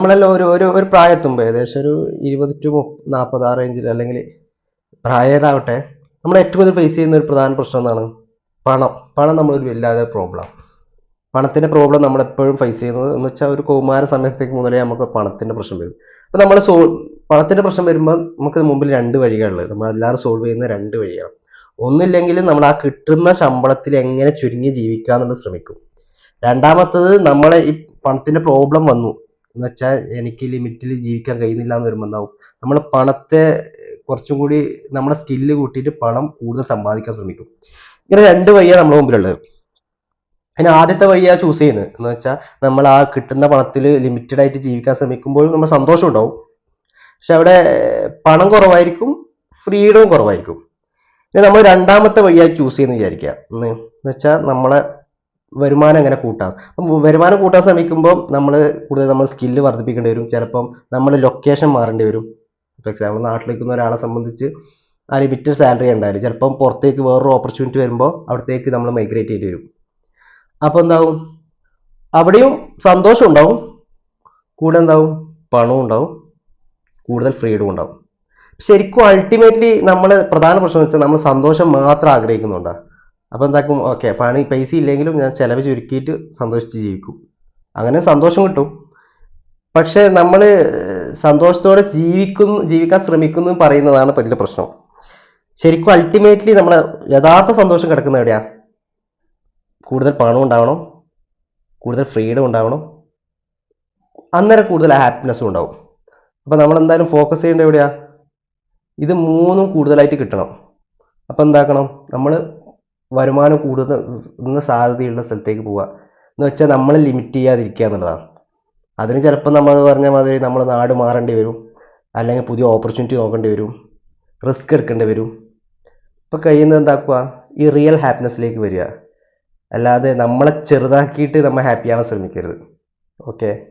നമ്മളെല്ലാം ഒരു ഒരു ഒരു പ്രായത്തുമ്പോൾ ഏകദേശം ഒരു ഇരുപത് ടു നാൽപ്പത് ആ റേഞ്ചിൽ അല്ലെങ്കിൽ പ്രായതാവട്ടെ നമ്മൾ ഏറ്റവും കൂടുതൽ ഫേസ് ചെയ്യുന്ന ഒരു പ്രധാന പ്രശ്നം എന്താണ്? പണം. പണം നമ്മളൊരു വല്ലാതെ പ്രോബ്ലം പണത്തിന്റെ പ്രോബ്ലം നമ്മൾ എപ്പോഴും ഫേസ് ചെയ്യുന്നത് എന്ന് വെച്ചാൽ ഒരു കൗമാര സമയത്തേക്ക് മുതലേ നമുക്ക് പണത്തിന്റെ പ്രശ്നം വരും. അപ്പോൾ നമ്മൾ സോൾ പണത്തിന്റെ പ്രശ്നം വരുമ്പോൾ നമുക്ക് മുമ്പിൽ രണ്ട് വഴികളുള്ളത് നമ്മൾ എല്ലാവരും സോൾവ് ചെയ്യുന്ന രണ്ട് വഴിയാണ് ഒന്നില്ലെങ്കിൽ നമ്മൾ ആ കിട്ടുന്ന ശമ്പളത്തിൽ എങ്ങനെ ചുരുങ്ങി ജീവിക്കാമെന്നുള്ള ശ്രമിക്കും. രണ്ടാമത്തത് നമ്മളെ ഈ പണത്തിന്റെ പ്രോബ്ലം വന്നു. എന്ന് വെച്ചാൽ എനിക്ക് ലിമിറ്റിൽ ജീവിക്കാൻ കഴിയുന്നില്ല എന്ന് വരുമ്പോൾ എന്താവും? നമ്മൾ പണത്തെ കുറച്ചും കൂടി നമ്മുടെ സ്കില്ല് കൂട്ടിയിട്ട് പണം കൂടുതൽ സമ്പാദിക്കാൻ ശ്രമിക്കും. ഇങ്ങനെ രണ്ട് വഴിയാണ് നമ്മുടെ മുമ്പിലുള്ളത്. അതിന് ആദ്യത്തെ വഴിയാ ചൂസ് ചെയ്യുന്നത്. എന്ന് വെച്ചാൽ നമ്മൾ ആ കിട്ടുന്ന പണത്തിൽ ലിമിറ്റഡ് ആയിട്ട് ജീവിക്കാൻ ശ്രമിക്കുമ്പോഴും നമ്മൾ സന്തോഷം ഉണ്ടാവും. പക്ഷെ അവിടെ പണം കുറവായിരിക്കും ഫ്രീഡവും കുറവായിരിക്കും. ഇനി നമ്മൾ രണ്ടാമത്തെ വഴിയായി ചൂസ് ചെയ്യുന്ന വിചാരിക്കുക. എന്ന് വെച്ചാൽ നമ്മളെ വരുമാനം അങ്ങനെ കൂട്ടാം? അപ്പം വരുമാനം കൂട്ടാൻ ശ്രമിക്കുമ്പോൾ നമ്മൾ കൂടുതൽ നമ്മൾ സ്കില്ല് വർദ്ധിപ്പിക്കേണ്ടി വരും. ചിലപ്പം നമ്മൾ ലൊക്കേഷൻ മാറേണ്ടി വരും. ഇപ്പോൾ എക്സാമ്പിൾ നാട്ടിലേക്ക് ഒരാളെ സംബന്ധിച്ച് ആ ലിമിറ്റഡ് സാലറി ഉണ്ടായാലും ചിലപ്പം പുറത്തേക്ക് വേറൊരു ഓപ്പർച്യൂണിറ്റി വരുമ്പോൾ അവിടത്തേക്ക് നമ്മൾ മൈഗ്രേറ്റ് ചെയ്യേണ്ടി വരും. അപ്പോൾ എന്താവും? അവിടെയും സന്തോഷം ഉണ്ടാവും. കൂടെ എന്താവും? പണവും ഉണ്ടാവും. കൂടുതൽ ഫ്രീഡം ഉണ്ടാവും. ശരിക്കും അൾട്ടിമേറ്റ്ലി നമ്മൾ പ്രധാന പ്രശ്നം വെച്ചാൽ നമ്മൾ സന്തോഷം മാത്രം ആഗ്രഹിക്കുന്നുണ്ടാ? അപ്പോൾ എന്താക്കും ഓക്കെ പണി പൈസ ഇല്ലെങ്കിലും ഞാൻ ചിലവ് ചുരുക്കിയിട്ട് സന്തോഷിച്ച് ജീവിക്കും. അങ്ങനെ സന്തോഷം കിട്ടും. പക്ഷേ നമ്മൾ സന്തോഷത്തോടെ ജീവിക്കുന്നു ജീവിക്കാൻ ശ്രമിക്കുന്നു പറയുന്നതാണ് വലിയ പ്രശ്നം. ശരിക്കും അൾട്ടിമേറ്റ്ലി നമ്മൾ യഥാർത്ഥ സന്തോഷം കിടക്കുന്ന എവിടെയാ? കൂടുതൽ പണം ഉണ്ടാവണം കൂടുതൽ ഫ്രീഡം ഉണ്ടാവണം അന്നേരം കൂടുതൽ ഹാപ്പിനെസ്സും ഉണ്ടാവും. അപ്പോൾ നമ്മൾ എന്തായാലും ഫോക്കസ് ചെയ്യേണ്ടത് എവിടെയാണ് ഇത് മൂന്നും കൂടുതലായിട്ട് കിട്ടണം. അപ്പോൾ എന്താക്കണം? നമ്മൾ വരുമാനം കൂടുന്ന സാധ്യതയുള്ള സ്ഥലത്തേക്ക് പോവുക. എന്ന് വെച്ചാൽ നമ്മൾ ലിമിറ്റ് ചെയ്യാതിരിക്കുക എന്നുള്ളതാണ്. അതിന് ചിലപ്പോൾ നമ്മൾ പറഞ്ഞ മാതിരി നമ്മൾ നാട് മാറേണ്ടി വരും. അല്ലെങ്കിൽ പുതിയ ഓപ്പർച്യൂണിറ്റി നോക്കേണ്ടി വരും. റിസ്ക് എടുക്കേണ്ടി വരും. ഇപ്പോൾ കഴിയുന്നത് എന്താക്കുക? ഈ റിയൽ ഹാപ്പിനെസ്സിലേക്ക് വരിക. അല്ലാതെ നമ്മളെ ചെറുതാക്കിയിട്ട് നമ്മൾ ഹാപ്പി ആവാൻ ശ്രമിക്കരുത്. ഓക്കെ